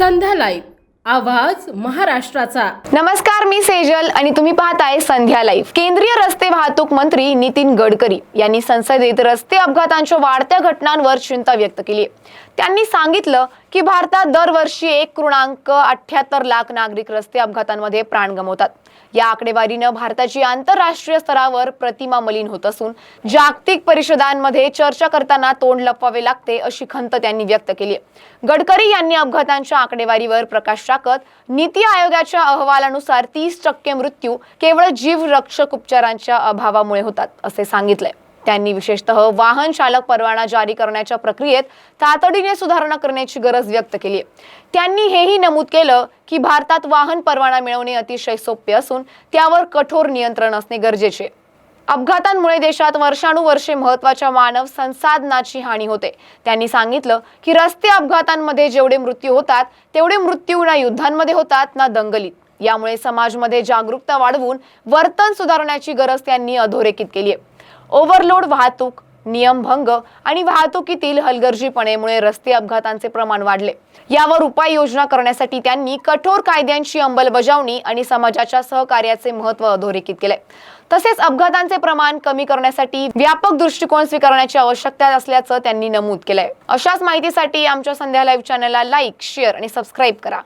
संध्या live आवाज महाराष्ट्राचा. नमस्कार मी सेजल आणि तुम्ही पाहताय संध्या लाईव्ह. केंद्रीय रस्ते वाहतूक मंत्री नितीन गडकरी यांनी संसदेत रस्ते अपघातांच्या वाढत्या घटनांवर चिंता व्यक्त केली त्यांनी सांगितलं की भारतात दरवर्षी एक पूर्णांक अठ्याहत्तर लाख नागरिक रस्ते अपघातांमध्ये प्राण गमवतात. या आकडेवारीनं भारताची आंतरराष्ट्रीय स्तरावर प्रतिमा मलिन होत असून जागतिक परिषदांमध्ये चर्चा करताना तोंड लपवावे लागते अशी खंत त्यांनी व्यक्त केली गडकरी यांनी अपघातांच्या आकडेवारीवर प्रकाश टाकत नीती आयोगाच्या अहवालानुसार तीस टक्के मृत्यू केवळ जीवरक्षक उपचारांच्या अभावामुळे होतात असे सांगितलंय त्यांनी विशेषतः वाहन चालक परवाना जारी करण्याच्या प्रक्रियेत तातडीने सुधारणा करण्याची गरज व्यक्त केली आहे. त्यांनी हेही नमूद केलं की भारतात वाहन परवाना मिळवणे अतिशय सोपे असून त्यावर कठोर नियंत्रण असणे गरजेचे अपघातांमुळे देशात वर्षानुवर्षे महत्त्वाच्या मानव संसाधनाची हानी होते. त्यांनी सांगितलं की रस्ते अपघातांमध्ये जेवढे मृत्यू होतात तेवढे मृत्यू ना युद्धांमध्ये होतात ना दंगलीत. यामुळे समाजमध्ये जागरूकता वाढवून वर्तन सुधारण्याची गरज त्यांनी अधोरेखित केली आहे. ओव्हरलोड वाहतूक नियमभंग आणि वाहतुकीतील हलगर्जीपणेमुळे रस्ते अपघातांचे प्रमाण वाढले. यावर उपाययोजना करण्यासाठी त्यांनी कठोर कायद्यांची अंमलबजावणी आणि समाजाच्या सहकार्याचे महत्त्व अधोरेखित केले. तसेच अपघातांचे प्रमाण कमी करण्यासाठी व्यापक दृष्टिकोन स्वीकारण्याची आवश्यकता असल्याचं त्यांनी नमूद केलंय. अशाच माहितीसाठी आमच्या संध्या लाईव्ह चॅनलला लाईक शेअर आणि सबस्क्राईब करा.